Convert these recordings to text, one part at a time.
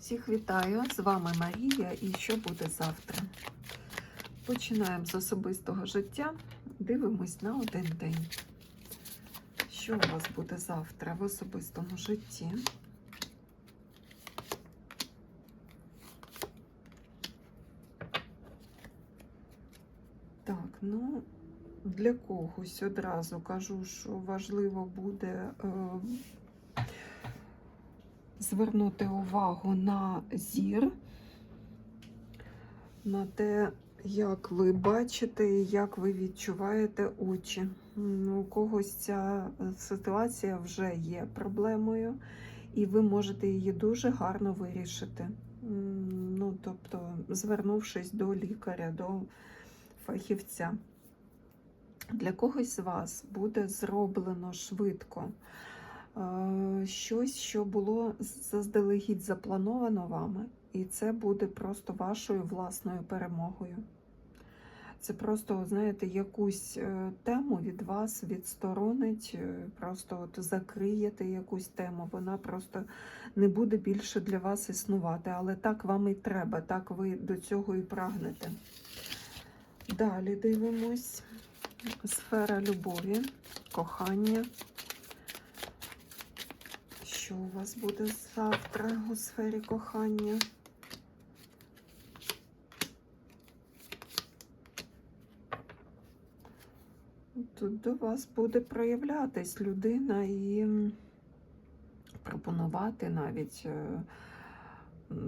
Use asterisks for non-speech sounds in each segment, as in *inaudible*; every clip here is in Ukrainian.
Всіх вітаю! З вами Марія і що буде завтра. Починаємо з особистого життя. Дивимось на один день. Що у вас буде завтра в особистому житті? Так, ну, для когось одразу кажу, що важливо буде е, звернути увагу на зір, на те, як ви бачите і як ви відчуваєте очі. У когось ця е, ситуація вже є проблемою, і ви можете її дуже гарно вирішити. Ну, тобто, звернувшись до лікаря, до фахівця. Для когось з вас буде зроблено швидко щось, що було заздалегідь заплановано вами, і це буде просто вашою власною перемогою. Це просто, знаєте, якусь е, тему від вас відсторонить, е, просто от закриєте якусь тему, вона просто не буде більше для вас існувати. Але так вам і треба, так ви до цього і прагнете. Далі дивимось. Сфера любові, кохання. Що у вас буде завтра у сфері кохання? Тут до вас буде проявлятись людина і пропонувати навіть е,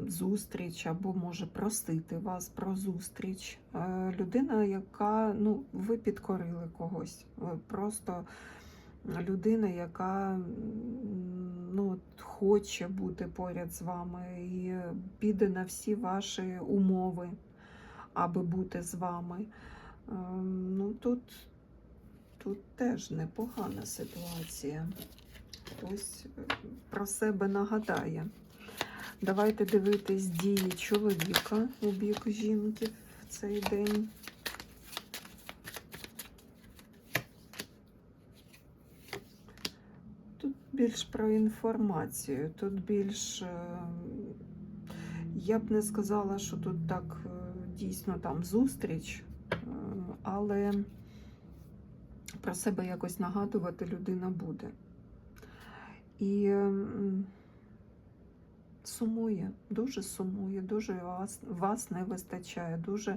зустріч або може просити вас про зустріч. Е, Людина, яка ну, ви підкорили когось. Просто людина, яка ну, хоче бути поряд з вами і піде на всі ваші умови, аби бути з вами. Е, Ну, тут, тут теж непогана ситуація. Хтось е, про себе нагадає. Давайте дивитись дії чоловіка у бік жінки в цей день. Тут більш про інформацію, тут більш, е, я б не сказала, що тут так е, дійсно там зустріч, е, але про себе якось нагадувати людина буде. І сумує, дуже сумує, дуже вас, вас не вистачає, дуже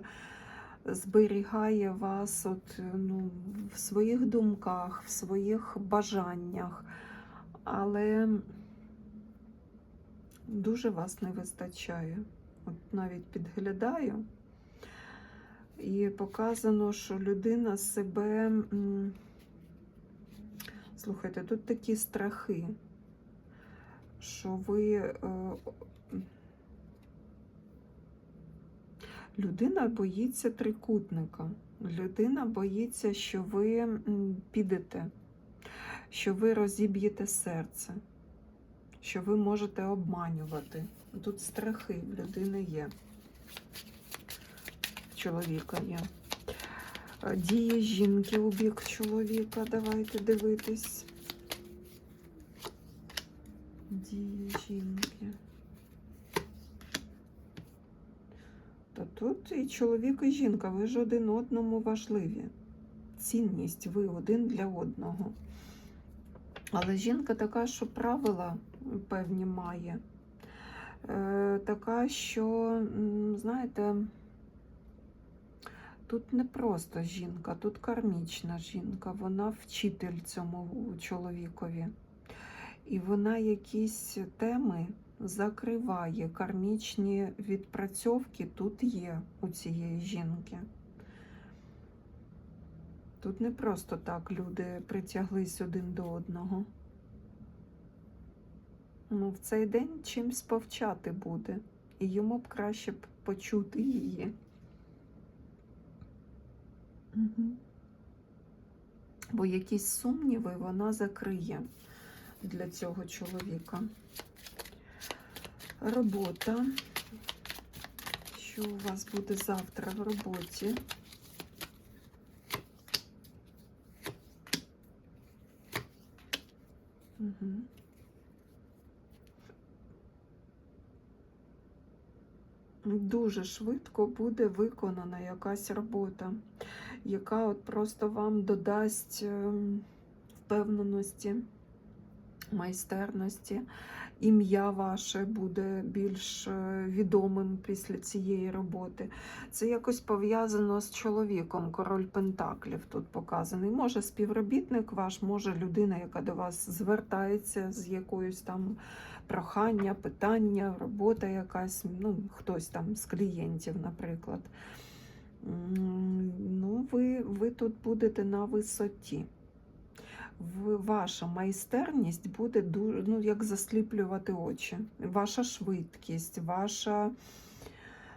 зберігає вас от, ну, в своїх думках, в своїх бажаннях, але дуже вас не вистачає. От навіть підглядаю. І показано, що людина себе. Слухайте, тут такі страхи, що ви. е, Людина боїться трикутника. Людина боїться, що ви підете, що ви розіб'єте серце, що ви можете обманювати. Тут страхи в людини є. Чоловіка є. Е, Дії жінки у бік чоловіка. Давайте дивитись. Дії жінки. Та тут і чоловік, і жінка, ви ж один одному важливі. Цінність ви один для одного. Але жінка така, що правила певні має. Е, така, що, знаєте, тут не просто жінка, тут кармічна жінка, вона вчитель цьому чоловікові. І вона якісь теми закриває. Кармічні відпрацьовки тут є у цієї жінки. Тут не просто так люди притяглись один до одного. Ну, в цей день чимсь повчати буде, і йому б краще б почути її. Угу. Бо якісь сумніви вона закриє для цього чоловіка. Робота. Що у вас буде завтра в роботі? Угу. Дуже швидко буде виконана якась робота, яка от просто вам додасть ем, впевненості, майстерності. Ім'я ваше буде більш е, відомим після цієї роботи. Це якось пов'язано з чоловіком, король Пентаклів тут показаний. Може, співробітник ваш, може людина, яка до вас звертається з якоюсь там прохання, питання, робота якась, ну, хтось там з клієнтів, наприклад. Ну, ви, ви тут будете на висоті. Ваша майстерність буде ну, як засліплювати очі. Ваша швидкість, ваша,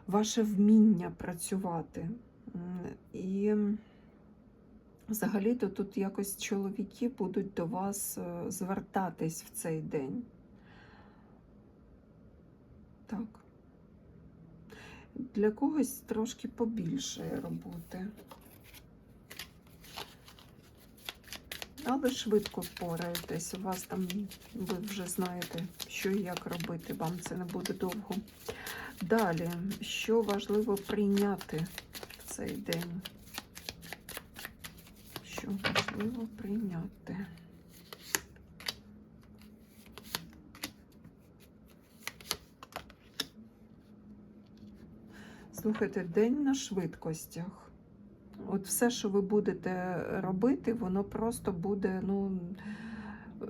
ваше вміння працювати. І взагалі-то тут якось чоловіки будуть до вас е, звертатись в цей день. Так. Для когось трошки побільше роботи. Але швидко впораєтесь. У вас там, ви вже знаєте, що і як робити, вам це не буде довго. Далі, що важливо прийняти в цей день? Що важливо прийняти? Слухайте, день на швидкостях. От все, що ви будете робити, воно просто буде ну,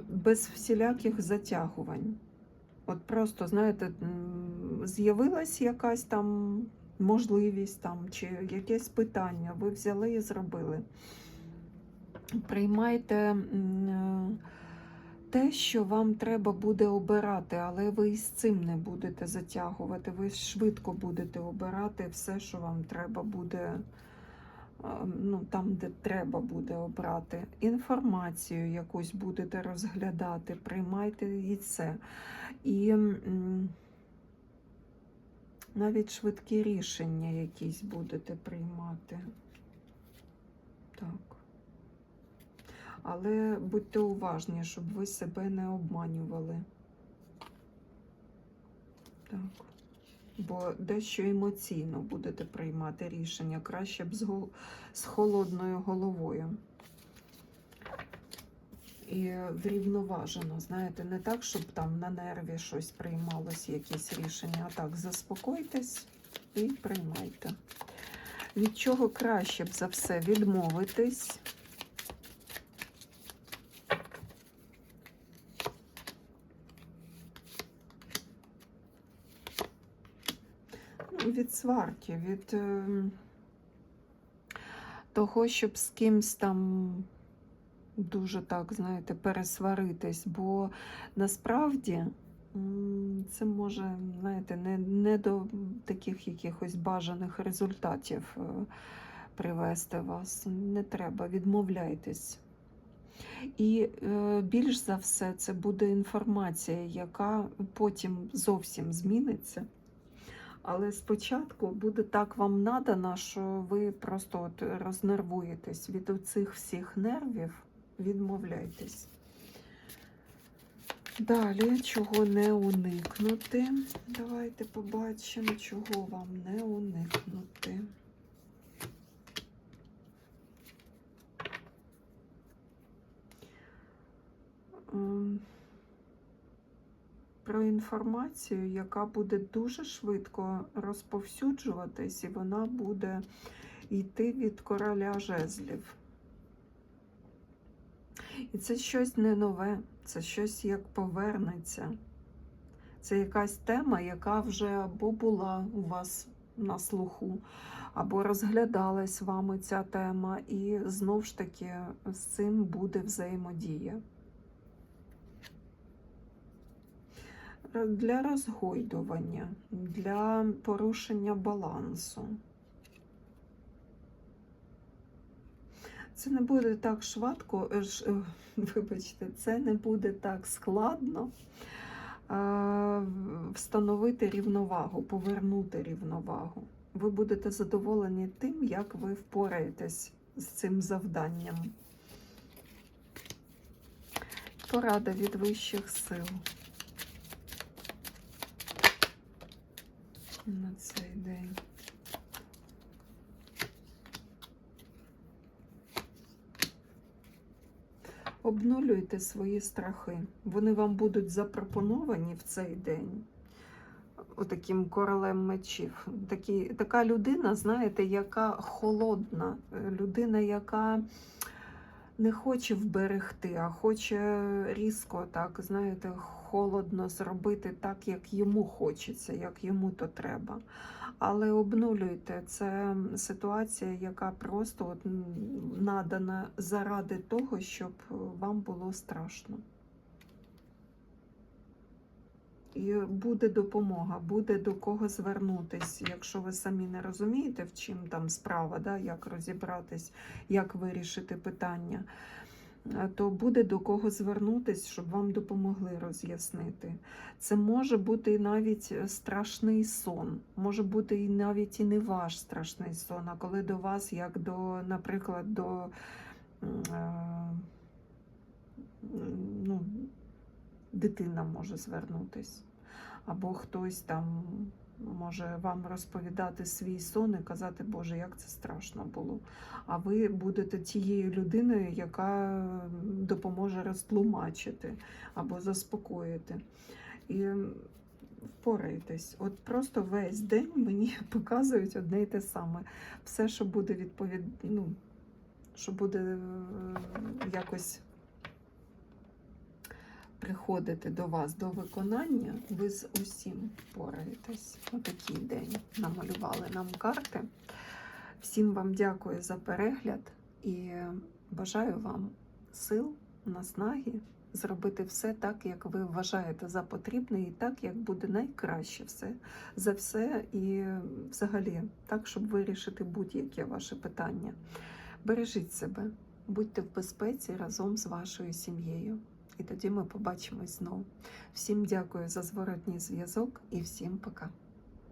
без всіляких затягувань. От просто, знаєте, з'явилась якась там можливість там, чи якесь питання, ви взяли і зробили. Приймайте те, що вам треба буде обирати, але ви із цим не будете затягувати. Ви швидко будете обирати все, що вам треба буде ну, там, де треба буде обрати. Інформацію якусь будете розглядати, приймайте і це. І навіть швидкі рішення якісь будете приймати. Так. Але будьте уважні, щоб ви себе не обманювали. Так. Бо дещо емоційно будете приймати рішення, краще б з, гол- з холодною головою. І врівноважено, знаєте, не так, щоб там на нерві щось приймалось, якісь рішення, а так, заспокойтесь і приймайте. Від чого краще б за все відмовитись? Ну, Від сварки, від е, того, щоб з кимсь там дуже так, знаєте, пересваритись, бо насправді це може, знаєте, не, не до таких якихось бажаних результатів е, привести вас. Не треба, відмовляйтесь. І е, більш за все, це буде інформація, яка потім зовсім зміниться. Але спочатку буде так вам надано, що ви просто от рознервуєтесь від оцих всіх нервів, відмовляйтесь. Далі, чого не уникнути. Давайте побачимо, чого вам не уникнути. Про інформацію, яка буде дуже швидко розповсюджуватись, і вона буде йти від короля жезлів. І це щось не нове, це щось як повернеться. Це якась тема, яка вже або була у вас на слуху, або розглядалась вами ця тема, і знов ж таки з цим буде взаємодія. Для розгойдування, для порушення балансу. Це не буде так швидко, е, е, *laughs* вибачте, це не буде так складно е, встановити рівновагу, повернути рівновагу. Ви будете задоволені тим, як ви впораєтесь з цим завданням. Порада від вищих сил. На цей день. Обнулюйте свої страхи. Вони вам будуть запропоновані в цей день. Отаким королем мечів. Такі, така людина, знаєте, яка холодна, людина, яка не хоче вберегти, а хоче різко, так, знаєте, холодно зробити так, як йому хочеться, як йому то треба. Але обнулюйте, це ситуація, яка просто от надана заради того, щоб вам було страшно. І буде допомога, буде до кого звернутись. Якщо ви самі не розумієте, в чим там справа, да, як розібратись, як вирішити питання, то буде до кого звернутись, щоб вам допомогли роз'яснити. Це може бути навіть страшний сон, може бути і навіть і не ваш страшний сон, а коли до вас, як до, наприклад, до е, ну, дитина може звернутись, або хтось там може вам розповідати свій сон і казати, Боже, як це страшно було. А ви будете тією людиною, яка допоможе розтлумачити або заспокоїти. І впорайтесь. От просто весь день мені *laughs* показують одне і те саме. Все, що буде відповід... ну, що буде е, якось приходити до вас до виконання, ви з усім впораєтесь. Отакий день намалювали нам карти. Всім вам дякую за перегляд і бажаю вам сил, наснаги зробити все так, як ви вважаєте за потрібне, і так, як буде найкраще все за все, і взагалі так, щоб вирішити будь-яке ваше питання. Бережіть себе, будьте в безпеці разом з вашою сім'єю. І тоді ми побачимось знову. Всім дякую за зворотній зв'язок і всім пока.